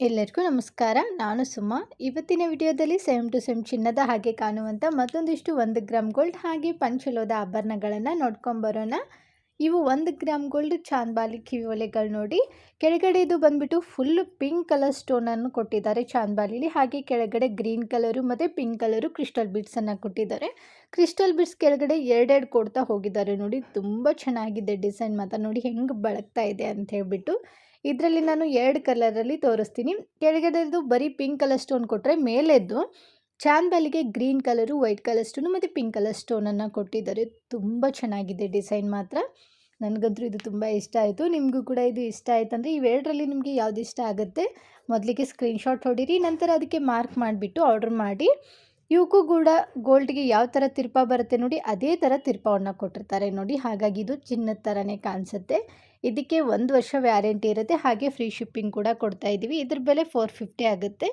ಎಲ್ಲರಿಗೂ ನಮಸ್ಕಾರ. ನಾನು ಸುಮಾ. ಇವತ್ತಿನ ವಿಡಿಯೋದಲ್ಲಿ ಸೇಮ್ ಟು ಸೇಮ್ ಚಿನ್ನದ ಹಾಗೆ ಕಾಣುವಂಥ ಮತ್ತೊಂದಿಷ್ಟು ಒಂದು ಗ್ರಾಮ್ ಗೋಲ್ಡ್ ಹಾಗೆ ಪಂಚಲೋದ ಆಭರಣಗಳನ್ನು ನೋಡ್ಕೊಂಬರೋಣ ಇವು ಒಂದು ಗ್ರಾಮ್ ಗೋಲ್ಡ್ ಚಾಂದ್ಬಾಲಿ ಕಿವಿ ಒಲೆಗಳು ನೋಡಿ. ಕೆಳಗಡೆ ಇದು ಬಂದ್ಬಿಟ್ಟು ಫುಲ್ ಪಿಂಕ್ ಕಲರ್ ಸ್ಟೋನನ್ನು ಕೊಟ್ಟಿದ್ದಾರೆ ಚಾಂದ್ಬಾಲಿಲಿ ಹಾಗೆ ಕೆಳಗಡೆ ಗ್ರೀನ್ ಕಲರು ಮತ್ತು ಪಿಂಕ್ ಕಲರು ಕ್ರಿಸ್ಟಲ್ ಬಿಡ್ಸನ್ನು ಕೊಟ್ಟಿದ್ದಾರೆ. ಕ್ರಿಸ್ಟಲ್ ಬಿಡ್ಸ್ ಕೆಳಗಡೆ ಎರಡೆರಡು ಕೊಡ್ತಾ ಹೋಗಿದ್ದಾರೆ ನೋಡಿ. ತುಂಬ ಚೆನ್ನಾಗಿದೆ ಡಿಸೈನ್ ಮಾತ್ರ. ನೋಡಿ ಹೆಂಗೆ ಬಳಕ್ತಾ ಇದೆ ಅಂತ ಹೇಳ್ಬಿಟ್ಟು. ಇದರಲ್ಲಿ ನಾನು ಎರಡು ಕಲರಲ್ಲಿ ತೋರಿಸ್ತೀನಿ. ಕೆಳಗಡೆದು ಬರೀ ಪಿಂಕ್ ಕಲರ್ ಸ್ಟೋನ್ ಕೊಟ್ಟರೆ ಮೇಲೆದ್ದು ಚಾಂದಲಿಗೆ green colour, white colour stone ಮತ್ತು ಪಿಂಕ್ ಕಲರ್ ಸ್ಟೋನನ್ನು ಕೊಟ್ಟಿದ್ದಾರೆ. ತುಂಬ ಚೆನ್ನಾಗಿದೆ ಡಿಸೈನ್ ಮಾತ್ರ. ನನಗಂತೂ ಇದು ತುಂಬ ಇಷ್ಟ ಆಯಿತು. ನಿಮಗೂ ಕೂಡ ಇದು ಇಷ್ಟ ಆಯ್ತಂದರೆ ಇವೆರಡರಲ್ಲಿ ನಿಮಗೆ ಯಾವ್ದು ಇಷ್ಟ ಆಗುತ್ತೆ ಮೊದಲಿಗೆ ಸ್ಕ್ರೀನ್ಶಾಟ್ ಹೊಡೀರಿ, ನಂತರ ಅದಕ್ಕೆ ಮಾರ್ಕ್ ಮಾಡಿಬಿಟ್ಟು ಆರ್ಡ್ರ್ ಮಾಡಿ. ಇವಕ್ಕೂ ಕೂಡ ಗೋಲ್ಡ್ಗೆ ಯಾವ ಥರ ತಿರ್ಪ ಬರುತ್ತೆ ನೋಡಿ, ಅದೇ ಥರ ತಿರ್ಪವನ್ನು ಕೊಟ್ಟಿರ್ತಾರೆ ನೋಡಿ. ಹಾಗಾಗಿ ಇದು ಚಿನ್ನದ ಥರನೇ ಕಾಣಿಸುತ್ತೆ. ಇದಕ್ಕೆ ಒಂದು ವರ್ಷ ವ್ಯಾರಂಟಿ ಇರುತ್ತೆ. ಹಾಗೆ ಫ್ರೀ ಶಿಪ್ಪಿಂಗ್ ಕೂಡ ಕೊಡ್ತಾ ಇದ್ದೀವಿ ಇದ್ರ ಬೆಲೆ ಫೋರ್ ಫಿಫ್ಟಿ ಆಗುತ್ತೆ.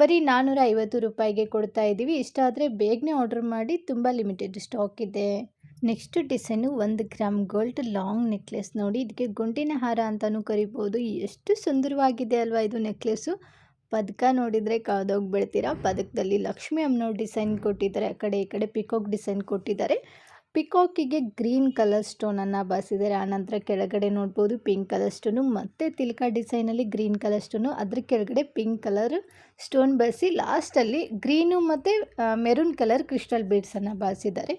ಬರೀ ನಾನ್ನೂರ ಐವತ್ತು ರೂಪಾಯಿಗೆ ಕೊಡ್ತಾ ಇದ್ದೀವಿ. ಇಷ್ಟ ಆದರೆ ಬೇಗನೆ ಆರ್ಡರ್ ಮಾಡಿ ತುಂಬ ಲಿಮಿಟೆಡ್ ಸ್ಟಾಕ್ ಇದೆ. ನೆಕ್ಸ್ಟ್ ಡಿಸೈನು ಒಂದು ಗ್ರಾಮ್ ಗೋಲ್ಡ್ ಲಾಂಗ್ ನೆಕ್ಲೆಸ್ ನೋಡಿ. ಇದಕ್ಕೆ ಗುಂಡಿನ ಹಾರ ಅಂತಲೂ ಕರಿಬೋದು. ಎಷ್ಟು ಸುಂದರವಾಗಿದೆ ಅಲ್ವಾ ಇದು ನೆಕ್ಲೆಸ್ಸು ಪದಕ ನೋಡಿದರೆ ಕಾದೋಗ್ಬಿಡ್ತೀರಾ. ಪದಕದಲ್ಲಿ ಲಕ್ಷ್ಮೀ ಅಮ್ಮನವ್ರ ಡಿಸೈನ್ ಕೊಟ್ಟಿದ್ದಾರೆ. ಆ ಕಡೆ ಈ ಕಡೆ ಪಿಕಾಕ್ ಡಿಸೈನ್ ಕೊಟ್ಟಿದ್ದಾರೆ. ಪಿಕಾಕಿಗೆ ಗ್ರೀನ್ ಕಲರ್ ಸ್ಟೋನನ್ನು ಬಾಸಿದ್ದಾರೆ ಆನಂತರ ಕೆಳಗಡೆ ನೋಡ್ಬೋದು ಪಿಂಕ್ ಕಲರ್ ಸ್ಟೋನು ಮತ್ತು ತಿಲ್ಕ ಡಿಸೈನಲ್ಲಿ ಗ್ರೀನ್ ಕಲರ್ ಸ್ಟೋನು. ಅದ್ರ ಕೆಳಗಡೆ ಪಿಂಕ್ ಕಲರ್ ಸ್ಟೋನ್ ಬಸಿ ಲಾಸ್ಟಲ್ಲಿ ಗ್ರೀನು ಮತ್ತು ಮೆರೂನ್ ಕಲರ್ ಕ್ರಿಸ್ಟಲ್ ಬೀಡ್ಸನ್ನು ಬಾಸಿದ್ದಾರೆ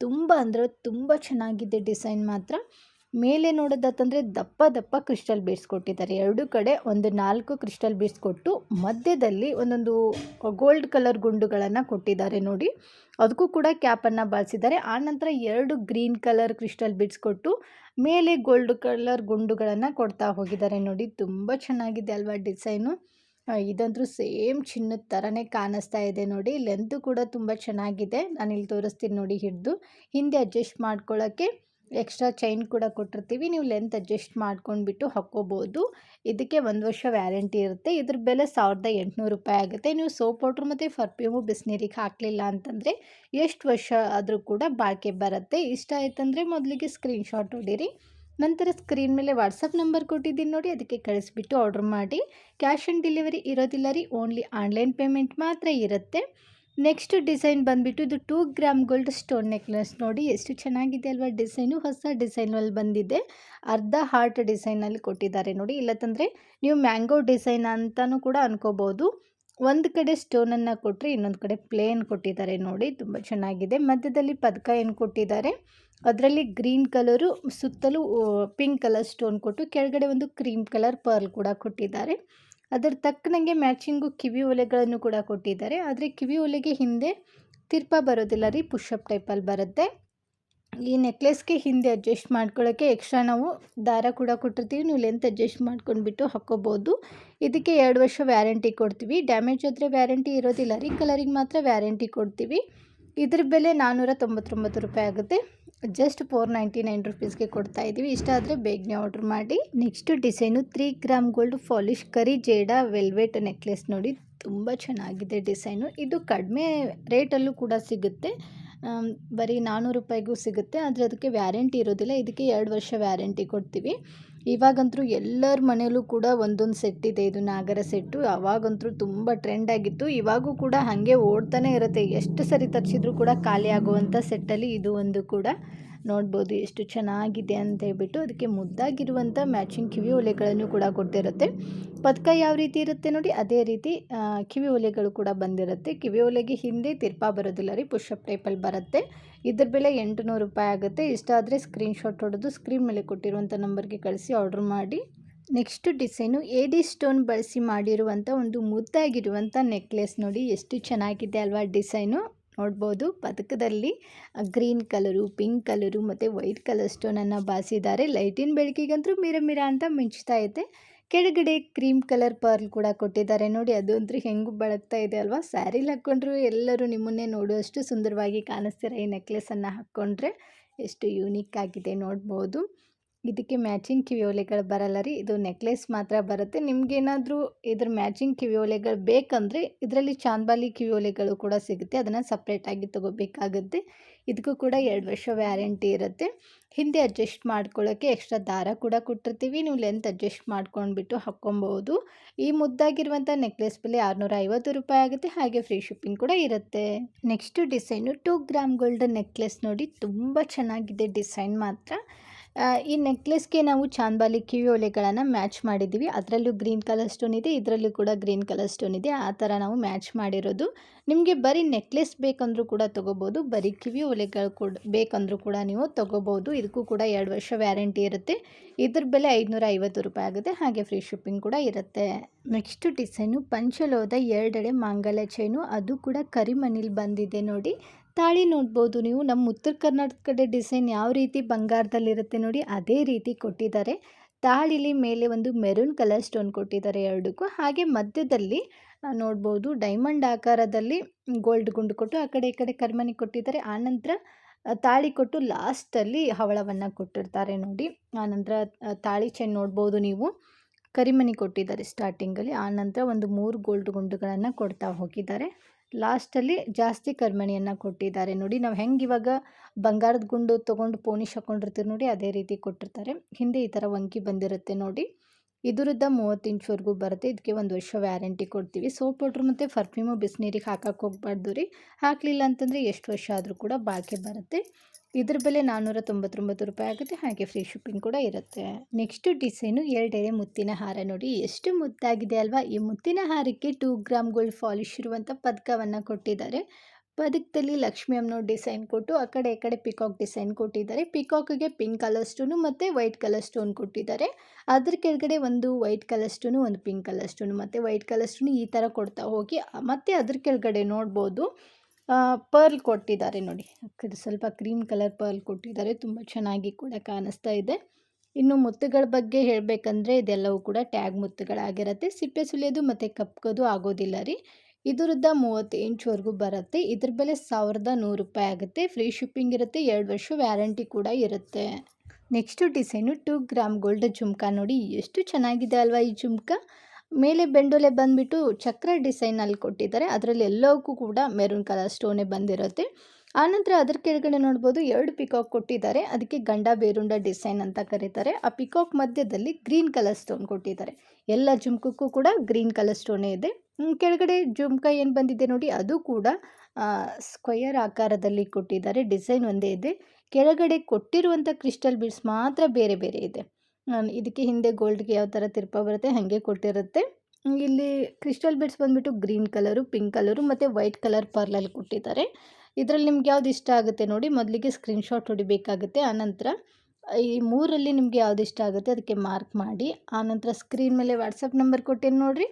ತುಂಬ ಅಂದರೆ ತುಂಬ ಚೆನ್ನಾಗಿದೆ ಡಿಸೈನ್ ಮಾತ್ರ. ಮೇಲೆ ನೋಡೋದಾತಂದರೆ ದಪ್ಪ ದಪ್ಪ ಕ್ರಿಸ್ಟಲ್ ಬೀಡ್ಸ್ ಕೊಟ್ಟಿದ್ದಾರೆ. ಎರಡು ಕಡೆ ಒಂದು ನಾಲ್ಕು ಕ್ರಿಸ್ಟಲ್ ಬೀಡ್ಸ್ ಕೊಟ್ಟು ಮಧ್ಯದಲ್ಲಿ ಒಂದೊಂದು ಗೋಲ್ಡ್ ಕಲರ್ ಗುಂಡುಗಳನ್ನು ಕೊಟ್ಟಿದ್ದಾರೆ ನೋಡಿ. ಅದಕ್ಕೂ ಕೂಡ ಕ್ಯಾಪನ್ನು ಬಳಸಿದ್ದಾರೆ. ಆನಂತರ ಎರಡು ಗ್ರೀನ್ ಕಲರ್ ಕ್ರಿಸ್ಟಲ್ ಬೀಡ್ಸ್ ಕೊಟ್ಟು ಮೇಲೆ ಗೋಲ್ಡ್ ಕಲರ್ ಗುಂಡುಗಳನ್ನು ಕೊಡ್ತಾ ಹೋಗಿದ್ದಾರೆ ನೋಡಿ. ತುಂಬ ಚೆನ್ನಾಗಿದೆ ಅಲ್ವಾ ಡಿಸೈನು ಇದಂತೂ ಸೇಮ್ ಚಿನ್ನದ ಥರನೇ ಕಾಣಿಸ್ತಾ ಇದೆ ನೋಡಿ. ಲೆಂತು ಕೂಡ ತುಂಬ ಚೆನ್ನಾಗಿದೆ. ನಾನು ಇಲ್ಲಿ ತೋರಿಸ್ತೀನಿ ನೋಡಿ ಹಿಡಿದು. ಹಿಂದೆ ಅಡ್ಜಸ್ಟ್ ಮಾಡ್ಕೊಳ್ಳೋಕ್ಕೆ ಎಕ್ಸ್ಟ್ರಾ ಚೈನ್ ಕೂಡ ಕೊಟ್ಟಿರ್ತೀವಿ, ನೀವು ಲೆಂತ್ ಅಡ್ಜಸ್ಟ್ ಮಾಡ್ಕೊಂಡ್ಬಿಟ್ಟು ಹಾಕ್ಕೋಬೋದು. ಇದಕ್ಕೆ ಒಂದು ವರ್ಷ ವ್ಯಾರಂಟಿ ಇರುತ್ತೆ. ಇದ್ರ ಬೆಲೆ ಸಾವಿರದ ಎಂಟುನೂರು ರೂಪಾಯಿ ಆಗುತ್ತೆ. ನೀವು ಸೋಪ್ ಪೌಡ್ರ್ ಮತ್ತು ಪರ್ಫ್ಯೂಮು ಬಿಸಿನೀರಿಗೆ ಹಾಕಲಿಲ್ಲ ಅಂತಂದರೆ ಎಷ್ಟು ವರ್ಷ ಆದರೂ ಕೂಡ ಬಾಳಿಕೆ ಬರುತ್ತೆ. ಇಷ್ಟ ಆಯ್ತಂದರೆ ಮೊದಲಿಗೆ ಸ್ಕ್ರೀನ್ಶಾಟ್ ಹೊಡೀರಿ ನಂತರ ಸ್ಕ್ರೀನ್ ಮೇಲೆ ವಾಟ್ಸಪ್ ನಂಬರ್ ಕೊಟ್ಟಿದ್ದೀನಿ ನೋಡಿ, ಅದಕ್ಕೆ ಕಳಿಸ್ಬಿಟ್ಟು ಆರ್ಡ್ರ್ ಮಾಡಿ. ಕ್ಯಾಶ್ ಆನ್ ಡೆಲಿವರಿ ಇರೋದಿಲ್ಲ ರೀ ಓನ್ಲಿ ಆನ್ಲೈನ್ ಪೇಮೆಂಟ್ ಮಾತ್ರ ಇರುತ್ತೆ. ನೆಕ್ಸ್ಟ್ ಡಿಸೈನ್ ಬಂದುಬಿಟ್ಟು ಇದು two gram gold stone necklace. ನೋಡಿ ಎಷ್ಟು ಚೆನ್ನಾಗಿದೆ ಅಲ್ವಾ ಡಿಸೈನು. ಹೊಸ ಡಿಸೈನಲ್ಲಿ ಬಂದಿದೆ. ಅರ್ಧ ಹಾರ್ಟ್ ಡಿಸೈನಲ್ಲಿ ಕೊಟ್ಟಿದ್ದಾರೆ ನೋಡಿ. ಇಲ್ಲತ್ತಂದರೆ ನೀವು ಮ್ಯಾಂಗೋ ಡಿಸೈನ್ ಅಂತಲೂ ಕೂಡ ಅನ್ಕೋಬೋದು. ಒಂದು ಕಡೆ ಸ್ಟೋನನ್ನು ಕೊಟ್ಟರೆ ಇನ್ನೊಂದು ಕಡೆ ಪ್ಲೇನ್ ಕೊಟ್ಟಿದ್ದಾರೆ ನೋಡಿ. ತುಂಬ ಚೆನ್ನಾಗಿದೆ. ಮಧ್ಯದಲ್ಲಿ ಪದಕ ಏನು ಕೊಟ್ಟಿದ್ದಾರೆ? ಅದರಲ್ಲಿ ಗ್ರೀನ್ ಕಲರು, ಸುತ್ತಲೂ ಪಿಂಕ್ ಕಲರ್ ಸ್ಟೋನ್ ಕೊಟ್ಟು ಕೆಳಗಡೆ ಒಂದು ಕ್ರೀಮ್ ಕಲರ್ ಪರ್ಲ್ ಕೂಡ ಕೊಟ್ಟಿದ್ದಾರೆ. ಅದರ ತಕ್ಕನಂಗೆ ಮ್ಯಾಚಿಂಗು ಕಿವಿ ಒಲೆಗಳನ್ನು ಕೂಡ ಕೊಟ್ಟಿದ್ದಾರೆ. ಆದರೆ ಕಿವಿ ಒಲೆಗೆ ಹಿಂದೆ ತಿರ್ಪ ಬರೋದಿಲ್ಲ ರೀ ಪುಷಪ್ ಟೈಪಲ್ಲಿ ಬರುತ್ತೆ. ಈ ನೆಕ್ಲೆಸ್ಗೆ ಹಿಂದೆ ಅಡ್ಜಸ್ಟ್ ಮಾಡ್ಕೊಳ್ಳೋಕ್ಕೆ ಎಕ್ಸ್ಟ್ರಾ ನಾವು ದಾರ ಕೂಡ ಕೊಟ್ಟಿರ್ತೀವಿ. ನೀವು ಲೆಂತ್ ಅಡ್ಜಸ್ಟ್ ಮಾಡ್ಕೊಂಡ್ಬಿಟ್ಟು ಹಾಕ್ಕೋಬೋದು. ಇದಕ್ಕೆ ಎರಡು ವರ್ಷ ವ್ಯಾರಂಟಿ ಕೊಡ್ತೀವಿ. ಡ್ಯಾಮೇಜ್ ಆದರೆ ವ್ಯಾರಂಟಿ ಇರೋದಿಲ್ಲ ರೀ. ಕಲರಿಗೆ ಮಾತ್ರ ವ್ಯಾರಂಟಿ ಕೊಡ್ತೀವಿ. ಇದ್ರ ಬೆಲೆ ನಾನ್ನೂರ ತೊಂಬತ್ತೊಂಬತ್ತು ರೂಪಾಯಿ ಆಗುತ್ತೆ. ಜಸ್ಟ್ ಫೋರ್ ನೈಂಟಿ ನೈನ್ ರುಪೀಸ್ಗೆ ಕೊಡ್ತಾ ಇದ್ದೀವಿ ಇಷ್ಟ ಆದರೆ ಬೇಗನೆ ಆರ್ಡ್ರ್ ಮಾಡಿ. Next design three gram gold polish ಕರಿ ಜೇಡ ವೆಲ್ವೆಟ್ ನೆಕ್ಲೆಸ್ ನೋಡಿ. ತುಂಬ ಚೆನ್ನಾಗಿದೆ ಡಿಸೈನು ಇದು ಕಡಿಮೆ ರೇಟಲ್ಲೂ ಕೂಡ ಸಿಗುತ್ತೆ. ಬರೀ ನಾನ್ನೂರು ರೂಪಾಯಿಗೂ ಸಿಗುತ್ತೆ, ಆದರೆ ಅದಕ್ಕೆ ವ್ಯಾರಂಟಿ ಇರೋದಿಲ್ಲ. ಇದಕ್ಕೆ ಎರಡು ವರ್ಷ ವ್ಯಾರಂಟಿ ಕೊಡ್ತೀವಿ. ಇವಾಗಂತೂ ಎಲ್ಲರ ಮನೆಯಲ್ಲೂ ಕೂಡ ಒಂದೊಂದು ಸೆಟ್ ಇದೆ. ಇದು ನಾಗರ ಸೆಟ್ಟು ಅವಾಗಂತೂ ತುಂಬ ಟ್ರೆಂಡ್ ಆಗಿತ್ತು. ಇವಾಗೂ ಕೂಡ ಹಾಗೆ ಓಡ್ತಾನೆ ಇರುತ್ತೆ. ಎಷ್ಟು ಸರಿ ತರಿಸಿದ್ರು ಕೂಡ ಖಾಲಿ ಆಗುವಂಥ ಸೆಟ್ಟಲ್ಲಿ ಇದು ಒಂದು ಕೂಡ. ನೋಡ್ಬೋದು ಎಷ್ಟು ಚೆನ್ನಾಗಿದೆ ಅಂತ ಹೇಳ್ಬಿಟ್ಟು ಅದಕ್ಕೆ ಮುದ್ದಾಗಿರುವಂಥ ಮ್ಯಾಚಿಂಗ್ ಕಿವಿ ಒಲೆಗಳನ್ನು ಕೂಡ ಕೊಟ್ಟಿರುತ್ತೆ ಪದಕ ಯಾವ ರೀತಿ ಇರುತ್ತೆ ನೋಡಿ, ಅದೇ ರೀತಿ ಕಿವಿ ಒಲೆಗಳು ಕೂಡ ಬಂದಿರುತ್ತೆ. ಕಿವಿ ಒಲೆಗೆ ಹಿಂದೆ ತಿರ್ಪಾ ಬರೋದಿಲ್ಲ ರೀ ಪುಷಪ್ ಟೈಪಲ್ಲಿ ಬರುತ್ತೆ. ಇದ್ರ ಬೆಲೆ ಎಂಟುನೂರು ರೂಪಾಯಿ ಆಗುತ್ತೆ. ಇಷ್ಟ ಆದರೆ ಸ್ಕ್ರೀನ್ಶಾಟ್ ಹೊಡೆದು ಸ್ಕ್ರೀನ್ ಮೇಲೆ ಕೊಟ್ಟಿರುವಂಥ ನಂಬರ್ಗೆ ಕಳಿಸಿ ಆರ್ಡ್ರ್ ಮಾಡಿ. ನೆಕ್ಸ್ಟ್ ಡಿಸೈನು ಡಿ ಸ್ಟೋನ್ ಬಳಸಿ ಮಾಡಿರುವಂಥ ಒಂದು ಮುದ್ದಾಗಿರುವಂಥ ನೆಕ್ಲೆಸ್ ನೋಡಿ, ಎಷ್ಟು ಚೆನ್ನಾಗಿದೆ ಅಲ್ವಾ ಡಿಸೈನು ನೋಡ್ಬೋದು. ಪದಕದಲ್ಲಿ ಗ್ರೀನ್ ಕಲರು, ಪಿಂಕ್ ಕಲರು ಮತ್ತು ವೈಟ್ ಕಲರ್ ಸ್ಟೋನನ್ನು ಬಾಸಿದ್ದಾರೆ. ಲೈಟಿನ ಬೆಳಕಿಗಂತೂ ಮಿರ ಮಿರ ಅಂತ ಮಿಂಚ್ತಾ ಇದೆ. ಕೆಳಗಡೆ ಕ್ರೀಮ್ ಕಲರ್ ಪರ್ಲ್ ಕೂಡ ಕೊಟ್ಟಿದ್ದಾರೆ. ನೋಡಿ ಅದಂತೂ ಹೆಂಗೆ ಬಳಗ್ತಾ ಇದೆ ಅಲ್ವಾ? ಸ್ಯಾರಿಲಿ ಹಾಕ್ಕೊಂಡ್ರು ಎಲ್ಲರೂ ನಿಮ್ಮನ್ನೇ ನೋಡುವಷ್ಟು ಸುಂದರವಾಗಿ ಕಾಣಿಸ್ತೀರ ಈ ನೆಕ್ಲೆಸನ್ನು ಹಾಕ್ಕೊಂಡ್ರೆ ಎಷ್ಟು ಯೂನಿಕ್ ಆಗಿದೆ ನೋಡ್ಬೋದು. ಇದಕ್ಕೆ ಮ್ಯಾಚಿಂಗ್ ಕಿವಿಯೋಲೆಗಳು ಬರಲ್ಲ ರೀ. ಇದು ನೆಕ್ಲೆಸ್ ಮಾತ್ರ ಬರುತ್ತೆ. ನಿಮ್ಗೇನಾದರೂ ಇದ್ರ ಮ್ಯಾಚಿಂಗ್ ಕಿವಿಯೋಲೆಗಳು ಬೇಕಂದರೆ ಇದರಲ್ಲಿ ಚಾಂದ್ಬಾಲಿ ಕಿವಿಯೋಲೆಗಳು ಕೂಡ ಸಿಗುತ್ತೆ. ಅದನ್ನು ಸಪ್ರೇಟಾಗಿ ತೊಗೋಬೇಕಾಗುತ್ತೆ. ಇದಕ್ಕೂ ಕೂಡ ಎರಡು ವರ್ಷ ವ್ಯಾರಂಟಿ ಇರುತ್ತೆ. ಹಿಂದೆ ಅಡ್ಜಸ್ಟ್ ಮಾಡ್ಕೊಳ್ಳೋಕ್ಕೆ ಎಕ್ಸ್ಟ್ರಾ ದಾರ ಕೂಡ ಕೊಟ್ಟಿರ್ತೀವಿ. ನೀವು ಲೆಂತ್ ಅಡ್ಜಸ್ಟ್ ಮಾಡ್ಕೊಂಡ್ಬಿಟ್ಟು ಹಾಕ್ಕೊಬೋದು. ಈ ಮುದ್ದಾಗಿರುವಂಥ ನೆಕ್ಲೆಸ್ ಬೆಲೆ ಆರುನೂರ ಐವತ್ತು ರೂಪಾಯಿ ಆಗುತ್ತೆ. ಹಾಗೆ ಫ್ರೀ ಶಿಪ್ಪಿಂಗ್ ಕೂಡ ಇರುತ್ತೆ. Next design two gram gold necklace ನೋಡಿ. ತುಂಬ ಚೆನ್ನಾಗಿದೆ ಡಿಸೈನ್ ಮಾತ್ರ. ಈ ನೆಕ್ಲೆಸ್ಗೆ ನಾವು ಚಾಂದ್ಬಾಲಿ ಕಿವಿ ಒಲೆಗಳನ್ನು ಮ್ಯಾಚ್ ಮಾಡಿದ್ದೀವಿ. ಅದರಲ್ಲೂ ಗ್ರೀನ್ ಕಲರ್ ಸ್ಟೋನ್ ಇದೆ, ಇದರಲ್ಲೂ ಕೂಡ ಗ್ರೀನ್ ಕಲರ್ ಸ್ಟೋನ್ ಇದೆ. ಆ ಥರ ನಾವು ಮ್ಯಾಚ್ ಮಾಡಿರೋದು. ನಿಮಗೆ ಬರೀ ನೆಕ್ಲೆಸ್ ಬೇಕಂದ್ರೂ ಕೂಡ ತೊಗೋಬೋದು, ಬರೀ ಕಿವಿ ಒಲೆಗಳು ಕೂಡ ಬೇಕಂದ್ರೂ ಕೂಡ ನೀವು ತೊಗೋಬೋದು. ಇದಕ್ಕೂ ಕೂಡ ಎರಡು ವರ್ಷ ವ್ಯಾರಂಟಿ ಇರುತ್ತೆ. ಇದ್ರ ಬೆಲೆ ಐದುನೂರ ಐವತ್ತು ರೂಪಾಯಿ ಆಗುತ್ತೆ. ಹಾಗೆ ಫ್ರೀ ಶಿಪ್ಪಿಂಗ್ ಕೂಡ ಇರುತ್ತೆ. ನೆಕ್ಸ್ಟ್ ಡಿಸೈನು ಪಂಚಲೋದ ಎರಡೆಡೆ ಮಾಂಗಲ್ಯ ಚೈನು ಅದು ಕೂಡ ಕರಿಮಣಿಲಿ ಬಂದಿದೆ ನೋಡಿ. ತಾಳಿ ನೋಡ್ಬೋದು ನೀವು. ನಮ್ಮ ಉತ್ತರ ಕರ್ನಾಟಕ ಕಡೆ ಡಿಸೈನ್ ಯಾವ ರೀತಿ ಬಂಗಾರದಲ್ಲಿರುತ್ತೆ ನೋಡಿ, ಅದೇ ರೀತಿ ಕೊಟ್ಟಿದ್ದಾರೆ. ತಾಳಿಲಿ ಮೇಲೆ ಒಂದು ಮೆರೂನ್ ಕಲರ್ ಸ್ಟೋನ್ ಕೊಟ್ಟಿದ್ದಾರೆ ಎರಡಕ್ಕೂ. ಹಾಗೆ ಮಧ್ಯದಲ್ಲಿ ನೋಡ್ಬೋದು ಡೈಮಂಡ್ ಆಕಾರದಲ್ಲಿ ಗೋಲ್ಡ್ ಗುಂಡು ಕೊಟ್ಟು ಆ ಕಡೆ ಈ ಕಡೆ ಕರ್ಮನಿ ಕೊಟ್ಟಿದ್ದಾರೆ. ಆನಂತರ ತಾಳಿ ಕೊಟ್ಟು ಲಾಸ್ಟಲ್ಲಿ ಹವಳವನ್ನು ಕೊಟ್ಟಿರ್ತಾರೆ ನೋಡಿ. ಆನಂತರ ತಾಳಿ ಚೈನ್ ನೋಡ್ಬೋದು ನೀವು. ಕರಿಮಣಿ ಕೊಟ್ಟಿದ್ದಾರೆ ಸ್ಟಾರ್ಟಿಂಗಲ್ಲಿ ಆನಂತರ ಒಂದು ಮೂರು ಗೋಲ್ಡ್ ಗುಂಡುಗಳನ್ನು ಕೊಡ್ತಾ ಹೋಗಿದ್ದಾರೆ. ಲಾಸ್ಟಲ್ಲಿ ಜಾಸ್ತಿ ಕರ್ಮಣಿಯನ್ನು ಕೊಟ್ಟಿದ್ದಾರೆ. ನೋಡಿ, ನಾವು ಹೆಂಗೆ ಇವಾಗ ಬಂಗಾರದ ಗುಂಡು ತೊಗೊಂಡು ಪೋನಿಶ್ ಹಾಕೊಂಡಿರ್ತೀವಿ ನೋಡಿ, ಅದೇ ರೀತಿ ಕೊಟ್ಟಿರ್ತಾರೆ. ಹಿಂದೆ ಈ ಥರ ವಂಕಿ ಬಂದಿರುತ್ತೆ ನೋಡಿ. ಇದರದ್ದ ಮೂವತ್ತು ಇಂಚ್ವರೆಗೂ ಬರುತ್ತೆ. ಇದಕ್ಕೆ ಒಂದು ವರ್ಷ ವ್ಯಾರಂಟಿ ಕೊಡ್ತೀವಿ. ಸೋಪ್ ಪೌಡ್ರ್ ಮತ್ತು ಪರ್ಫ್ಯೂಮು ಬಿಸಿನೀರಿಗೆ ಹಾಕಕ್ಕೆ ಹೋಗ್ಬಾರ್ದು ರೀ. ಹಾಕಲಿಲ್ಲ ಅಂತಂದರೆ ಎಷ್ಟು ವರ್ಷ ಆದರೂ ಕೂಡ ಬಾಳಿಕೆ ಬರುತ್ತೆ. ಇದ್ರ ಬೆಲೆ ನಾನ್ನೂರ ತೊಂಬತ್ತೊಂಬತ್ತು ರೂಪಾಯಿ ಆಗುತ್ತೆ. ಹಾಗೆ ಫ್ರೀ ಶಿಪ್ಪಿಂಗ್ ಕೂಡ ಇರುತ್ತೆ. ನೆಕ್ಸ್ಟ್ ಡಿಸೈನು ಎರಡೆರೆ ಮುತ್ತಿನ ಹಾರ ನೋಡಿ. ಎಷ್ಟು ಮುದ್ದಾಗಿದೆ ಅಲ್ವಾ? ಈ ಮುತ್ತಿನ ಹಾರಕ್ಕೆ ಟೂ ಗ್ರಾಮ್ ಗೋಲ್ಡ್ ಫಾಲಿಶ್ ಇರುವಂಥ ಪದಕವನ್ನು ಕೊಟ್ಟಿದ್ದಾರೆ. ಪದಕದಲ್ಲಿ ಲಕ್ಷ್ಮಿ ಡಿಸೈನ್ ಕೊಟ್ಟು, ಆ ಕಡೆ ಈ ಕಡೆ ಪಿಕಾಕ್ ಡಿಸೈನ್ ಕೊಟ್ಟಿದ್ದಾರೆ. ಪಿಕಾಕ್ಗೆ ಪಿಂಕ್ ಕಲರ್ ಸ್ಟೋನು ಮತ್ತು ವೈಟ್ ಕಲರ್ ಸ್ಟೋನ್ ಕೊಟ್ಟಿದ್ದಾರೆ. ಅದ್ರ ಕೆಳಗಡೆ ಒಂದು ವೈಟ್ ಕಲರ್ ಸ್ಟೋನು ಒಂದು ಪಿಂಕ್ ಕಲರ್ ಸ್ಟೋನು ಮತ್ತು ವೈಟ್ ಕಲರ್ ಸ್ಟೋನು ಈ ಥರ ಕೊಡ್ತಾ ಹೋಗಿ ಮತ್ತು ಅದ್ರ ಕೆಳಗಡೆ ನೋಡ್ಬೋದು. ಪರ್ಲ್ ಕೊಟ್ಟಿದ್ದಾರೆ ನೋಡಿ. ಸ್ವಲ್ಪ ಕ್ರೀಮ್ ಕಲರ್ ಪರ್ಲ್ ಕೊಟ್ಟಿದ್ದಾರೆ. ತುಂಬ ಚೆನ್ನಾಗಿ ಕೂಡ ಕಾಣಿಸ್ತಾ ಇದೆ. ಇನ್ನು ಮುತ್ತುಗಳ ಬಗ್ಗೆ ಹೇಳಬೇಕಂದ್ರೆ ಇದೆಲ್ಲವೂ ಕೂಡ ಟ್ಯಾಗ್ ಮುತ್ತುಗಳಾಗಿರುತ್ತೆ. ಸಿಪ್ಪೆ ಸುಲಿಯೋದು ಮತ್ತು ಕಪ್ಕೋದು ಆಗೋದಿಲ್ಲ ರೀ. ಇದರದ್ದ ಮೂವತ್ತು ಇಂಚ್ವರೆಗೂ ಬರುತ್ತೆ. ಇದ್ರ ಬೆಲೆ ಸಾವಿರದ ನೂರು ರೂಪಾಯಿ ಆಗುತ್ತೆ. ಫ್ರೀ ಶಿಪ್ಪಿಂಗ್ ಇರುತ್ತೆ. ಎರಡು ವರ್ಷ ವ್ಯಾರಂಟಿ ಕೂಡ ಇರುತ್ತೆ. Next design two gram gold jhumka ನೋಡಿ. ಎಷ್ಟು ಚೆನ್ನಾಗಿದೆ ಅಲ್ವಾ ಈ ಜುಮ್ಕಾ? ಮೇಲೆ ಬೆಂಡೋಲೆ ಬಂದುಬಿಟ್ಟು ಚಕ್ರ ಡಿಸೈನಲ್ಲಿ ಕೊಟ್ಟಿದ್ದಾರೆ. ಅದರಲ್ಲಿ ಎಲ್ಲವಕ್ಕೂ ಕೂಡ ಮೆರೂನ್ ಕಲರ್ ಸ್ಟೋನೇ ಬಂದಿರುತ್ತೆ. ಆನಂತರ ಅದರ ಕೆಳಗಡೆ ನೋಡ್ಬೋದು ಎರಡು ಪಿಕಾಕ್ ಕೊಟ್ಟಿದ್ದಾರೆ. ಅದಕ್ಕೆ ಗಂಡ ಬೇರುಂಡ ಡಿಸೈನ್ ಅಂತ ಕರೀತಾರೆ. ಆ ಪಿಕಾಕ್ ಮಧ್ಯದಲ್ಲಿ ಗ್ರೀನ್ ಕಲರ್ ಸ್ಟೋನ್ ಕೊಟ್ಟಿದ್ದಾರೆ. ಎಲ್ಲ ಜುಮ್ಕಕ್ಕೂ ಕೂಡ ಗ್ರೀನ್ ಕಲರ್ ಸ್ಟೋನೇ ಇದೆ. ಕೆಳಗಡೆ ಜುಮ್ಕ ಏನು ಬಂದಿದೆ ನೋಡಿ, ಅದು ಕೂಡ ಸ್ಕ್ವಯರ್ ಆಕಾರದಲ್ಲಿ ಕೊಟ್ಟಿದ್ದಾರೆ. ಡಿಸೈನ್ ಒಂದೇ ಇದೆ. ಕೆಳಗಡೆ ಕೊಟ್ಟಿರುವಂಥ ಕ್ರಿಸ್ಟಲ್ ಬೀಡ್ಸ್ ಮಾತ್ರ ಬೇರೆ ಬೇರೆ ಇದೆ. ಇದಕ್ಕೆ ಹಿಂದೆ ಗೋಲ್ಡ್ಗೆ ಯಾವ ಥರ ತಿರ್ಪ ಬರುತ್ತೆ ಹಾಗೆ ಕೊಟ್ಟಿರುತ್ತೆ. ಇಲ್ಲಿ ಕ್ರಿಸ್ಟಲ್ ಬೀಡ್ಸ್ ಬಂದುಬಿಟ್ಟು ಗ್ರೀನ್ ಕಲರು, ಪಿಂಕ್ ಕಲರು ಮತ್ತು ವೈಟ್ ಕಲರ್ ಪರ್ಲಲ್ಲಿ ಕೊಟ್ಟಿದ್ದಾರೆ. ಇದರಲ್ಲಿ ನಿಮ್ಗೆ ಯಾವ್ದು ಇಷ್ಟ ಆಗುತ್ತೆ ನೋಡಿ, ಮೊದಲಿಗೆ ಸ್ಕ್ರೀನ್ಶಾಟ್ ಹೊಡಿಬೇಕಾಗುತ್ತೆ, ಆನಂತರ ಈ ಮೂರಲ್ಲಿ ನಿಮ್ಗೆ ಯಾವ್ದು ಇಷ್ಟ ಆಗುತ್ತೆ ಅದಕ್ಕೆ ಮಾರ್ಕ್ ಮಾಡಿ, ಆನಂತರ ಸ್ಕ್ರೀನ್ ಮೇಲೆ ವಾಟ್ಸಪ್ ನಂಬರ್ ಕೊಟ್ಟಿನಿ ನೋಡಿರಿ.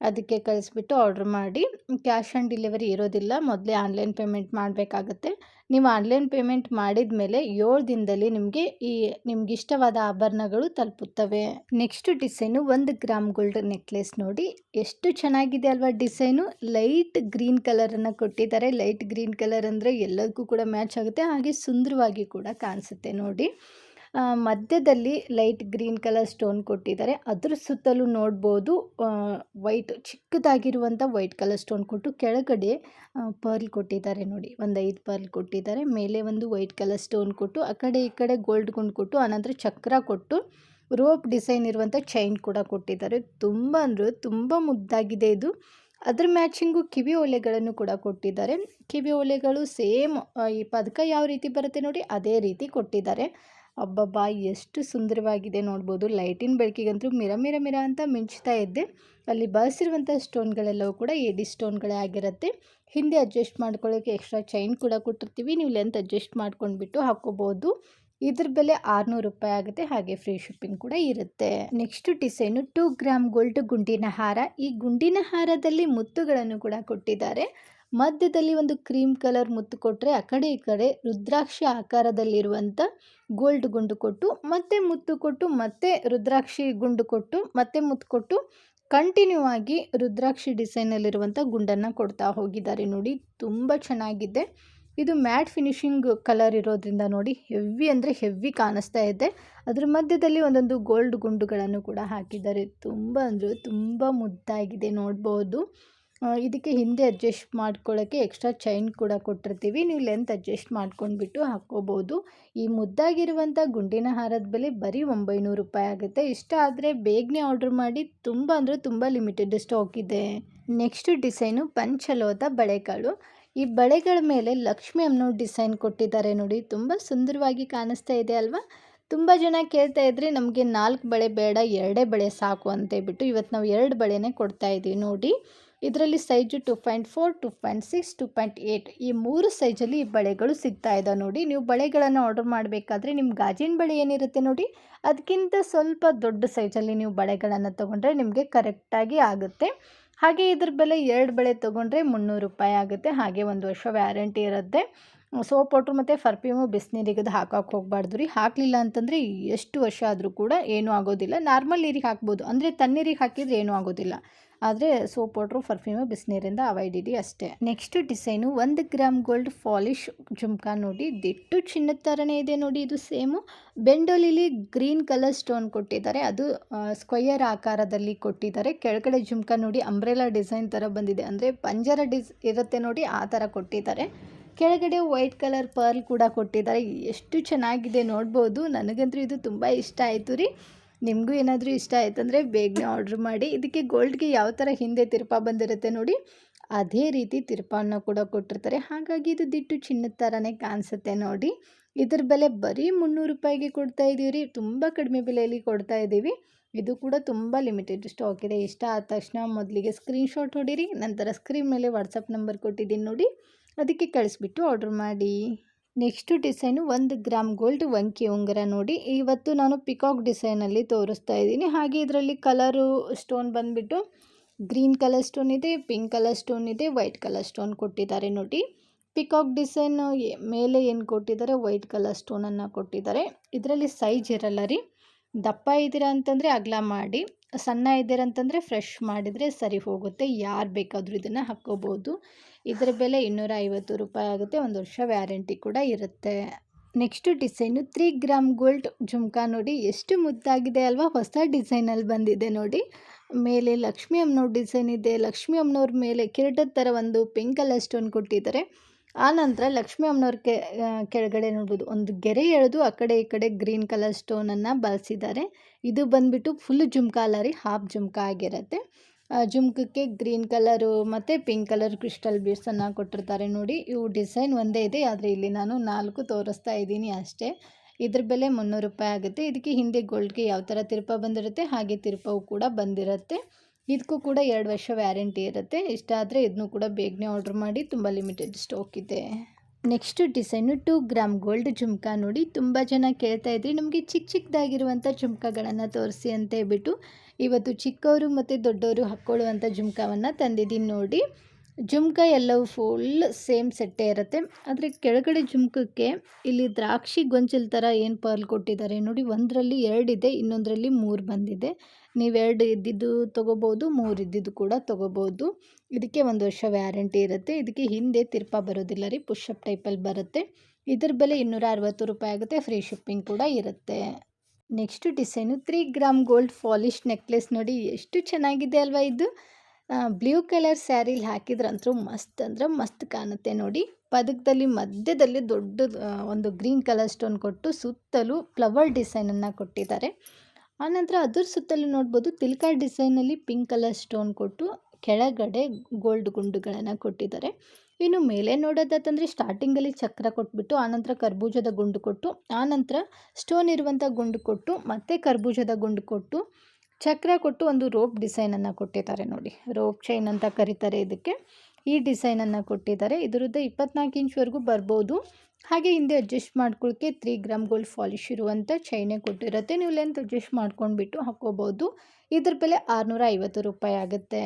ಅದಕ್ಕೆ ಕಳಿಸ್ಬಿಟ್ಟು ಆರ್ಡ್ರ್ ಮಾಡಿ. ಕ್ಯಾಶ್ ಆನ್ ಡೆಲಿವರಿ ಇರೋದಿಲ್ಲ. ಮೊದಲೇ ಆನ್ಲೈನ್ ಪೇಮೆಂಟ್ ಮಾಡಬೇಕಾಗುತ್ತೆ. ನೀವು ಆನ್ಲೈನ್ ಪೇಮೆಂಟ್ ಮಾಡಿದ ಮೇಲೆ ಏಳು ದಿನದಲ್ಲಿ ನಿಮಗೆ ಈ ನಿಮ್ಗೆ ಇಷ್ಟವಾದ ಆಭರಣಗಳು ತಲುಪುತ್ತವೆ. ನೆಕ್ಸ್ಟ್ ಡಿಸೈನು ಒಂದು ಗ್ರಾಮ್ ಗೋಲ್ಡ್ ನೆಕ್ಲೆಸ್ ನೋಡಿ. ಎಷ್ಟು ಚೆನ್ನಾಗಿದೆ ಅಲ್ವಾ ಡಿಸೈನು ಲೈಟ್ ಗ್ರೀನ್ ಕಲರನ್ನು ಕೊಟ್ಟಿದ್ದಾರೆ. ಲೈಟ್ ಗ್ರೀನ್ ಕಲರ್ ಅಂದರೆ ಎಲ್ಲದಕ್ಕೂ ಕೂಡ ಮ್ಯಾಚ್ ಆಗುತ್ತೆ. ಹಾಗೆ ಸುಂದರವಾಗಿ ಕೂಡ ಕಾಣಿಸುತ್ತೆ ನೋಡಿ. ಮಧ್ಯದಲ್ಲಿ ಲೈಟ್ ಗ್ರೀನ್ ಕಲರ್ ಸ್ಟೋನ್ ಕೊಟ್ಟಿದ್ದಾರೆ. ಅದ್ರ ಸುತ್ತಲೂ ನೋಡ್ಬೋದು ವೈಟ್ ಚಿಕ್ಕದಾಗಿರುವಂಥ ವೈಟ್ ಕಲರ್ ಸ್ಟೋನ್ ಕೊಟ್ಟು ಕೆಳಗಡೆ ಪರ್ಲ್ ಕೊಟ್ಟಿದ್ದಾರೆ ನೋಡಿ. ಒಂದು ಐದು ಪರ್ಲ್ ಕೊಟ್ಟಿದ್ದಾರೆ. ಮೇಲೆ ಒಂದು ವೈಟ್ ಕಲರ್ ಸ್ಟೋನ್ ಕೊಟ್ಟು, ಆ ಕಡೆ ಈ ಕಡೆ ಗೋಲ್ಡ್ ಗುಂಡು ಕೊಟ್ಟು, ಆನಂತರ ಚಕ್ರ ಕೊಟ್ಟು ರೋಪ್ ಡಿಸೈನ್ ಇರುವಂಥ ಚೈನ್ ಕೂಡ ಕೊಟ್ಟಿದ್ದಾರೆ. ತುಂಬ ಅಂದರೆ ತುಂಬ ಮುದ್ದಾಗಿದೆ ಇದು. ಅದ್ರ ಮ್ಯಾಚಿಂಗು ಕಿವಿ ಓಲೆಗಳನ್ನು ಕೂಡ ಕೊಟ್ಟಿದ್ದಾರೆ. ಕಿವಿ ಓಲೆಗಳು ಸೇಮ್ ಈ ಪದಕ ಯಾವ ರೀತಿ ಬರುತ್ತೆ ನೋಡಿ, ಅದೇ ರೀತಿ ಕೊಟ್ಟಿದ್ದಾರೆ. ಅಬ್ಬಬ್ಬಾ, ಎಷ್ಟು ಸುಂದರವಾಗಿದೆ ನೋಡ್ಬೋದು. ಲೈಟಿನ ಬೆಳಕಿಗಂತೂ ಮಿರ ಮಿರ ಮಿರ ಅಂತ ಮಿಂಚ್ತಾ ಇದ್ದೆ. ಅಲ್ಲಿ ಬಳಸಿರುವಂಥ ಸ್ಟೋನ್ಗಳೆಲ್ಲವೂ ಕೂಡ ಎಡಿ ಸ್ಟೋನ್ಗಳೇ ಆಗಿರುತ್ತೆ. ಹಿಂದೆ ಅಡ್ಜಸ್ಟ್ ಮಾಡ್ಕೊಳ್ಳೋಕ್ಕೆ ಎಕ್ಸ್ಟ್ರಾ ಚೈನ್ ಕೂಡ ಕೊಟ್ಟಿರ್ತೀವಿ. ನೀವು ಲೆಂತ್ ಅಡ್ಜಸ್ಟ್ ಮಾಡ್ಕೊಂಡ್ಬಿಟ್ಟು ಹಾಕ್ಕೋಬೋದು. ಇದ್ರ ಬೆಲೆ ಆರುನೂರು ರೂಪಾಯಿ ಆಗುತ್ತೆ. ಹಾಗೆ ಫ್ರೀ ಶಿಪ್ಪಿಂಗ್ ಕೂಡ ಇರುತ್ತೆ. Next design two gram gold ಗುಂಡಿನ ಹಾರ. ಈ ಗುಂಡಿನ ಹಾರದಲ್ಲಿ ಮುತ್ತುಗಳನ್ನು ಕೂಡ ಕೊಟ್ಟಿದ್ದಾರೆ. ಮಧ್ಯದಲ್ಲಿ ಒಂದು ಕ್ರೀಮ್ ಕಲರ್ ಮುತ್ತು ಕೊಟ್ಟರೆ ಆ ಕಡೆ ಈ ಕಡೆ ರುದ್ರಾಕ್ಷಿ ಆಕಾರದಲ್ಲಿರುವಂಥ ಗೋಲ್ಡ್ ಗುಂಡು ಕೊಟ್ಟು, ಮತ್ತೆ ಮುತ್ತು ಕೊಟ್ಟು, ಮತ್ತೆ ರುದ್ರಾಕ್ಷಿ ಗುಂಡು ಕೊಟ್ಟು, ಮತ್ತೆ ಮುತ್ತು ಕೊಟ್ಟು ಕಂಟಿನ್ಯೂ ಆಗಿ ರುದ್ರಾಕ್ಷಿ ಡಿಸೈನಲ್ಲಿರುವಂಥ ಗುಂಡನ್ನು ಕೊಡ್ತಾ ಹೋಗಿದ್ದಾರೆ ನೋಡಿ. ತುಂಬ ಚೆನ್ನಾಗಿದೆ. ಇದು ಮ್ಯಾಟ್ ಫಿನಿಶಿಂಗ್ ಕಲರ್ ಇರೋದ್ರಿಂದ ನೋಡಿ ಹೆವಿ ಅಂದರೆ ಹೆವಿ ಕಾಣಿಸ್ತಾ ಇದೆ. ಅದ್ರ ಮಧ್ಯದಲ್ಲಿ ಒಂದೊಂದು ಗೋಲ್ಡ್ ಗುಂಡುಗಳನ್ನು ಕೂಡ ಹಾಕಿದ್ದಾರೆ. ತುಂಬ ಅಂದರೆ ತುಂಬ ಮುದ್ದಾಗಿದೆ ನೋಡ್ಬೋದು. ಇದಕ್ಕೆ ಹಿಂದೆ ಅಡ್ಜಸ್ಟ್ ಮಾಡ್ಕೊಳ್ಳೋಕ್ಕೆ ಎಕ್ಸ್ಟ್ರಾ ಚೈನ್ ಕೂಡ ಕೊಟ್ಟಿರ್ತೀವಿ. ನೀವು ಲೆಂತ್ ಅಡ್ಜಸ್ಟ್ ಮಾಡ್ಕೊಂಡ್ಬಿಟ್ಟು ಹಾಕ್ಕೋಬೋದು. ಈ ಮುದ್ದಾಗಿರುವಂಥ ಗುಂಡಿನ ಹಾರದ ಬೆಲೆ ಬರೀ ಒಂಬೈನೂರು ರೂಪಾಯಿ ಆಗುತ್ತೆ. ಇಷ್ಟ ಆದರೆ ಬೇಗನೆ ಆರ್ಡ್ರ್ ಮಾಡಿ ತುಂಬ ಅಂದರೆ ತುಂಬ ಲಿಮಿಟೆಡ್ ಸ್ಟಾಕ್ ಇದೆ. ನೆಕ್ಸ್ಟ್ ಡಿಸೈನು ಪಂಚಲೋದ ಬಳೆಗಳು. ಈ ಬಳೆಗಳ ಮೇಲೆ ಲಕ್ಷ್ಮಿ ಅನ್ನೋ ಡಿಸೈನ್ ಕೊಟ್ಟಿದ್ದಾರೆ ನೋಡಿ. ತುಂಬ ಸುಂದರವಾಗಿ ಕಾಣಿಸ್ತಾ ಇದೆ ಅಲ್ವಾ? ತುಂಬ ಜನ ಕೇಳ್ತಾ ಇದ್ರಿ ನಮಗೆ ನಾಲ್ಕು ಬಳೆ ಬೇಡ, ಎರಡೇ ಬಳೆ ಸಾಕು ಅಂತ ಹೇಳ್ಬಿಟ್ಟು ಇವತ್ತು ನಾವು ಎರಡು ಬಳೆನೇ ಕೊಡ್ತಾ ಇದ್ದೀವಿ ನೋಡಿ. ಇದರಲ್ಲಿ size two point four two point six two point eight ಈ ಮೂರು ಸೈಜಲ್ಲಿ ಈ ಬಳೆಗಳು ಸಿಗ್ತಾ ಇದೆ ನೋಡಿ. ನೀವು ಬಳೆಗಳನ್ನು ಆರ್ಡರ್ ಮಾಡಬೇಕಾದ್ರೆ ನಿಮ್ಮ ಗಾಜಿನ ಬಳೆ ಏನಿರುತ್ತೆ ನೋಡಿ. ಅದಕ್ಕಿಂತ ಸ್ವಲ್ಪ ದೊಡ್ಡ ಸೈಜಲ್ಲಿ ನೀವು ಬಳೆಗಳನ್ನು ತೊಗೊಂಡ್ರೆ ನಿಮಗೆ ಕರೆಕ್ಟಾಗಿ ಆಗುತ್ತೆ. ಹಾಗೆ ಇದ್ರ ಬೆಲೆ ಎರಡು ಬಳೆ ತೊಗೊಂಡ್ರೆ ಮುನ್ನೂರು ರೂಪಾಯಿ ಆಗುತ್ತೆ. ಹಾಗೆ ಒಂದು ವರ್ಷ ವ್ಯಾರಂಟಿ ಇರುತ್ತೆ. ಸೋಪ್ ಪೌಡ್ರು ಮತ್ತು ಪರ್ಫ್ಯೂಮು ಬಿಸಿನೀರಿಗೆ ಹಾಕೋಕೆ ಹೋಗಬಾರ್ದು ರೀ. ಹಾಕಲಿಲ್ಲ ಅಂತಂದರೆ ಎಷ್ಟು ವರ್ಷ ಆದರೂ ಕೂಡ ಏನೂ ಆಗೋದಿಲ್ಲ. ನಾರ್ಮಲ್ ನೀರಿಗೆ ಹಾಕ್ಬೋದು. ಅಂದರೆ ತಣ್ಣೀರಿಗೆ ಹಾಕಿದರೆ ಏನೂ ಆಗೋದಿಲ್ಲ. ಆದರೆ ಸೋಪ್ ಪೌಡ್ರು, ಪರ್ಫ್ಯೂಮು, ಬಿಸಿನೀರಿಂದ ಅವಾಯ್ಡ್ ಇಡಿ ಅಷ್ಟೇ. ನೆಕ್ಸ್ಟ್ ಡಿಸೈನು, ಒಂದು ಗ್ರಾಮ್ ಗೋಲ್ಡ್ ಪಾಲಿಶ್ ಜುಮ್ಕಾ ನೋಡಿ. ದಿಟ್ಟು ಚಿನ್ನದ ಥರನೇ ಇದೆ ನೋಡಿ ಇದು ಸೇಮು. ಬೆಂಡೋಲಿಲಿ ಗ್ರೀನ್ ಕಲರ್ ಸ್ಟೋನ್ ಕೊಟ್ಟಿದ್ದಾರೆ. ಅದು ಸ್ಕ್ವಯರ್ ಆಕಾರದಲ್ಲಿ ಕೊಟ್ಟಿದ್ದಾರೆ. ಕೆಳಗಡೆ ಜುಮ್ಕಾ ನೋಡಿ, ಅಂಬ್ರೆಲಾ ಡಿಸೈನ್ ಥರ ಬಂದಿದೆ. ಅಂದರೆ ಪಂಜರ ಡಿಸ್ ಇರುತ್ತೆ ನೋಡಿ, ಆ ಥರ ಕೊಟ್ಟಿದ್ದಾರೆ. ಕೆಳಗಡೆ ವೈಟ್ ಕಲರ್ ಪರ್ಲ್ ಕೂಡ ಕೊಟ್ಟಿದ್ದಾರೆ. ಎಷ್ಟು ಚೆನ್ನಾಗಿದೆ ನೋಡ್ಬೋದು. ನನಗಂತೂ ಇದು ತುಂಬ ಇಷ್ಟ ಆಯಿತು ರೀ. ನಿಮಗೂ ಏನಾದರೂ ಇಷ್ಟ ಆಯ್ತಂದರೆ ಬೇಗನೆ ಆರ್ಡ್ರ್ ಮಾಡಿ. ಇದಕ್ಕೆ ಗೋಲ್ಡ್ಗೆ ಯಾವ ಥರ ಹಿಂದೆ ತಿರುಪ ಬಂದಿರುತ್ತೆ ನೋಡಿ, ಅದೇ ರೀತಿ ತಿರುಪವನ್ನು ಕೂಡ ಕೊಟ್ಟಿರ್ತಾರೆ. ಹಾಗಾಗಿ ಇದು ದಿಟ್ಟು ಚಿನ್ನದ ಥರನೇ ಕಾಣಿಸುತ್ತೆ ನೋಡಿ. ಇದ್ರ ಬೆಲೆ ಬರೀ ಮುನ್ನೂರು ರೂಪಾಯಿಗೆ ಕೊಡ್ತಾ ಇದ್ದೀವಿ ರೀ ತುಂಬ ಕಡಿಮೆ ಬೆಲೆಯಲ್ಲಿ ಕೊಡ್ತಾ ಇದ್ದೀವಿ ಇದು ಕೂಡ ತುಂಬ ಲಿಮಿಟೆಡ್ ಸ್ಟಾಕ್ ಇದೆ. ಇಷ್ಟ ಆದ ತಕ್ಷಣ ಮೊದಲಿಗೆ ಸ್ಕ್ರೀನ್ಶಾಟ್ ಹೊಡಿರಿ, ನಂತರ ಸ್ಕ್ರೀನ್ ಮೇಲೆ ವಾಟ್ಸಪ್ ನಂಬರ್ ಕೊಟ್ಟಿದ್ದೀನಿ ನೋಡಿ. ಅದಕ್ಕೆ ಕಳಿಸ್ಬಿಟ್ಟು ಆರ್ಡ್ರ್ ಮಾಡಿ. ನೆಕ್ಸ್ಟು ಡಿಸೈನು ಒಂದು ಗ್ರಾಮ್ ಗೋಲ್ಡ್ ವಂಕಿ ಉಂಗುರ ನೋಡಿ. ಇವತ್ತು ನಾನು ಪಿಕಾಕ್ ಡಿಸೈನಲ್ಲಿ ತೋರಿಸ್ತಾ ಇದ್ದೀನಿ. ಹಾಗೆ ಇದರಲ್ಲಿ ಕಲರು ಸ್ಟೋನ್ ಬಂದುಬಿಟ್ಟು ಗ್ರೀನ್ ಕಲರ್ ಸ್ಟೋನ್ ಇದೆ ಪಿಂಕ್ ಕಲರ್ ಸ್ಟೋನ್ ಇದೆ ವೈಟ್ ಕಲರ್ ಸ್ಟೋನ್ ಕೊಟ್ಟಿದ್ದಾರೆ ನೋಡಿ. ಪಿಕಾಕ್ ಡಿಸೈನ್ ಮೇಲೆ ಏನು ಕೊಟ್ಟಿದ್ದಾರೆ? ವೈಟ್ ಕಲರ್ ಸ್ಟೋನನ್ನು ಕೊಟ್ಟಿದ್ದಾರೆ. ಇದರಲ್ಲಿ ಸೈಜ್ ಇರಲ್ಲ ರೀ. ದಪ್ಪ ಇದ್ದೀರಾ ಅಂತಂದರೆ ಅಗಲ ಮಾಡಿ, ಸಣ್ಣ ಇದ್ದೀರಾ ಅಂತಂದರೆ ಫ್ರೆಶ್ ಮಾಡಿದರೆ ಸರಿ ಹೋಗುತ್ತೆ. ಯಾರು ಬೇಕಾದರೂ ಇದನ್ನು ಹಾಕ್ಕೋಬೋದು. ಇದರ ಬೆಲೆ ಇನ್ನೂರ ಐವತ್ತು ರೂಪಾಯಿ ಆಗುತ್ತೆ. ಒಂದು ವರ್ಷ ವ್ಯಾರಂಟಿ ಕೂಡ ಇರುತ್ತೆ. Next design three gram gold jhumka ನೋಡಿ. ಎಷ್ಟು ಮುದ್ದಾಗಿದೆ ಅಲ್ವಾ? ಹೊಸ ಡಿಸೈನಲ್ಲಿ ಬಂದಿದೆ ನೋಡಿ. ಮೇಲೆ ಲಕ್ಷ್ಮಿ ಅಮ್ಮನವ್ರ ಡಿಸೈನ್ ಇದೆ. ಲಕ್ಷ್ಮಿ ಅಮ್ಮನವ್ರ ಮೇಲೆ ಕಿರೀಟದ ಥರ ಒಂದು ಪಿಂಕ್ ಕಲರ್ ಸ್ಟೋನ್ ಕೊಟ್ಟಿದ್ದಾರೆ. ಆನಂತರ ಲಕ್ಷ್ಮಿ ಅಮ್ಮನವ್ರ ಕೆ ಆ, ಕೆಳಗಡೆ ನೋಡ್ಬೋದು. ಒಂದು ಗೆರೆ ಎಳೆದು ಆ ಕಡೆ ಈ ಕಡೆ ಗ್ರೀನ್ ಕಲರ್ ಸ್ಟೋನನ್ನು ಬಳಸಿದ್ದಾರೆ. ಇದು ಬಂದ್ಬಿಟ್ಟು ಫುಲ್ ಜುಮ್ಕಾ ಅಲ್ಲ ರೀ ಹಾಫ್ ಜುಮ್ಕಾ ಆಗಿರುತ್ತೆ. ಆ, ಜುಮ್ಕಕ್ಕೆ ಗ್ರೀನ್ ಕಲರು ಮತ್ತು ಪಿಂಕ್ ಕಲರ್ ಕ್ರಿಸ್ಟಲ್ ಬೀಡ್ಸನ್ನು ಕೊಟ್ಟಿರ್ತಾರೆ ನೋಡಿ. ಇವು ಡಿಸೈನ್ ಒಂದೇ ಇದೆ ಆದರೆ ಇಲ್ಲಿ ನಾನು ನಾಲ್ಕು ತೋರಿಸ್ತಾ ಇದ್ದೀನಿ ಅಷ್ಟೇ. ಇದ್ರ ಬೆಲೆ ಮುನ್ನೂರು ರೂಪಾಯಿ ಆಗುತ್ತೆ. ಇದಕ್ಕೆ ಹಿಂದೆ ಗೋಲ್ಡ್ಗೆ ಯಾವ ಥರ ತಿರುಪ ಬಂದಿರುತ್ತೆ ಹಾಗೆ ತಿರುಪವು ಕೂಡ ಬಂದಿರುತ್ತೆ. ಇದಕ್ಕೂ ಕೂಡ ಎರಡು ವರ್ಷ ವ್ಯಾರಂಟಿ ಇರುತ್ತೆ. ಇಷ್ಟ ಆದರೆ ಇದನ್ನು ಕೂಡ ಬೇಗನೆ ಆರ್ಡ್ರ್ ಮಾಡಿ ತುಂಬ ಲಿಮಿಟೆಡ್ ಸ್ಟಾಕ್ ಇದೆ. Next design two gram gold jhumka ನೋಡಿ ತುಂಬ ಜನ ಕೇಳ್ತಾ ಇದ್ರಿ. ನಮಗೆ ಚಿಕ್ಕ ಚಿಕ್ಕದಾಗಿರುವಂಥ ಜುಮ್ಕಾಗಳನ್ನು ತೋರಿಸಿ ಅಂತ ಹೇಳ್ಬಿಟ್ಟು ಇವತ್ತು ಚಿಕ್ಕವರು ಮತ್ತು ದೊಡ್ಡವರು ಹಾಕ್ಕೊಳ್ಳುವಂಥ ಜುಮ್ಕಾವನ್ನು ತಂದಿದ್ದೀನಿ ನೋಡಿ. ಜುಮ್ಕಾ ಎಲ್ಲವೂ ಫುಲ್ ಸೇಮ್ ಸೆಟ್ಟೇ ಇರುತ್ತೆ. ಆದರೆ ಕೆಳಗಡೆ ಜುಮ್ಕಕ್ಕೆ ಇಲ್ಲಿ ದ್ರಾಕ್ಷಿ ಗೊಂಚಲು ಥರ ಏನು ಪರ್ಲ್ ಕೊಟ್ಟಿದ್ದಾರೆ ನೋಡಿ, ಒಂದರಲ್ಲಿ ಎರಡಿದೆ, ಇನ್ನೊಂದರಲ್ಲಿ ಮೂರು ಬಂದಿದೆ. ನೀವು ಎರಡು ಇದ್ದಿದ್ದು ತೊಗೋಬೋದು ಮೂರು ಇದ್ದಿದ್ದು ಕೂಡ ತೊಗೋಬೋದು ಇದಕ್ಕೆ ಒಂದು ವರ್ಷ ವ್ಯಾರಂಟಿ ಇರುತ್ತೆ. ಇದಕ್ಕೆ ಹಿಂದೆ ತಿರ್ಪ ಬರೋದಿಲ್ಲ ರೀ ಪುಷಪ್ ಟೈಪಲ್ಲಿ ಬರುತ್ತೆ. ಇದ್ರ ಬೆಲೆ ಇನ್ನೂರ ಅರವತ್ತು ರೂಪಾಯಿ ಆಗುತ್ತೆ ಫ್ರೀ ಶಿಪ್ಪಿಂಗ್ ಕೂಡ ಇರುತ್ತೆ. Next design three gram gold polish necklace ನೋಡಿ, ಎಷ್ಟು ಚೆನ್ನಾಗಿದೆ ಅಲ್ವಾ ಇದು. ಬ್ಲೂ ಕಲರ್ ಸ್ಯಾರಿಲಿ ಹಾಕಿದ್ರಂತೂ ಮಸ್ತ್ ಅಂದ್ರೆ ಮಸ್ತ್ ಕಾಣುತ್ತೆ ನೋಡಿ. ಪದಕದಲ್ಲಿ ಮಧ್ಯದಲ್ಲಿ ದೊಡ್ಡ ಒಂದು ಗ್ರೀನ್ ಕಲರ್ ಸ್ಟೋನ್ ಕೊಟ್ಟು ಸುತ್ತಲೂ ಫ್ಲವರ್ ಡಿಸೈನನ್ನು ಕೊಟ್ಟಿದ್ದಾರೆ. ಆನಂತರ ಅದ್ರ ಸುತ್ತಲೂ ನೋಡ್ಬೋದು ತಿಲ್ಕ ಡಿಸೈನಲ್ಲಿ ಪಿಂಕ್ ಕಲರ್ ಸ್ಟೋನ್ ಕೊಟ್ಟು ಕೆಳಗಡೆ ಗೋಲ್ಡ್ ಗುಂಡುಗಳನ್ನು ಕೊಟ್ಟಿದ್ದಾರೆ. ಇನ್ನು ಮೇಲೆ ನೋಡೋದಾತಂದರೆ ಸ್ಟಾರ್ಟಿಂಗಲ್ಲಿ ಚಕ್ರ ಕೊಟ್ಬಿಟ್ಟು ಆನಂತರ ಕರ್ಬೂಜದ ಗುಂಡು ಕೊಟ್ಟು, ಆನಂತರ ಸ್ಟೋನ್ ಇರುವಂಥ ಗುಂಡು ಕೊಟ್ಟು ಮತ್ತೆ ಕರ್ಬೂಜದ ಗುಂಡು ಕೊಟ್ಟು ಚಕ್ರ ಕೊಟ್ಟು ಒಂದು ರೋಪ್ ಡಿಸೈನನ್ನು ಕೊಟ್ಟಿದ್ದಾರೆ ನೋಡಿ. ರೋಪ್ ಚೈನ್ ಅಂತ ಕರೀತಾರೆ ಇದಕ್ಕೆ. ಈ ಡಿಸೈನನ್ನು ಕೊಟ್ಟಿದ್ದಾರೆ. ಇದರದ್ದು ಇಪ್ಪತ್ನಾಲ್ಕು ಇಂಚ್ವರೆಗೂ ಬರ್ಬೋದು. ಹಾಗೆ ಹಿಂದೆ ಅಡ್ಜಸ್ಟ್ ಮಾಡ್ಕೊಳ್ಳೋಕ್ಕೆ ತ್ರೀ ಗ್ರಾಮ್ ಗೋಲ್ಡ್ ಪಾಲಿಶ್ ಇರುವಂಥ ಚೈನೇ ಕೊಟ್ಟಿರುತ್ತೆ. ನೀವು ಲೆಂತ್ ಅಡ್ಜಸ್ಟ್ ಮಾಡ್ಕೊಂಡ್ಬಿಟ್ಟು ಹಾಕ್ಕೋಬೋದು. ಇದ್ರ ಬೆಲೆ ಆರುನೂರ ಐವತ್ತು ರೂಪಾಯಿ ಆಗುತ್ತೆ.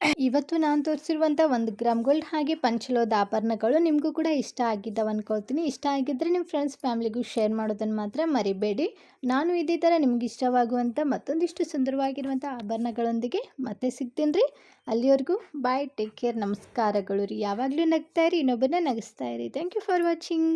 ಇವತ್ತು ನಾನು ತೋರಿಸಿರುವಂಥ ಒಂದು ಗ್ರಾಮ್ ಗೋಲ್ಡ್ ಹಾಗೆ ಪಂಚಲೋದ ಆಭರಣಗಳು ನಿಮಗೂ ಕೂಡ ಇಷ್ಟ ಆಗಿದ್ದಾವೆ ಅಂದ್ಕೊಳ್ತೀನಿ ಇಷ್ಟ ಆಗಿದ್ದರೆ ನಿಮ್ಮ ಫ್ರೆಂಡ್ಸ್ ಫ್ಯಾಮಿಲಿಗೂ ಶೇರ್ ಮಾಡೋದನ್ನು ಮಾತ್ರ ಮರಿಬೇಡಿ. ನಾನು ಇದೇ ಥರ ನಿಮ್ಗೆ ಇಷ್ಟವಾಗುವಂಥ ಮತ್ತೊಂದಿಷ್ಟು ಸುಂದರವಾಗಿರುವಂಥ ಆಭರಣಗಳೊಂದಿಗೆ ಮತ್ತೆ ಸಿಗ್ತೀನಿ ರೀ. ಅಲ್ಲಿವರೆಗೂ ಬಾಯ್ ಟೇಕ್ ಕೇರ್ ನಮಸ್ಕಾರಗಳು ರೀ. ಯಾವಾಗಲೂ ನಗ್ತಾ ಇರಿ ಇನ್ನೊಬ್ಬರನ್ನ ನಗಿಸ್ತಾ ಇರಿ. Thank you for watching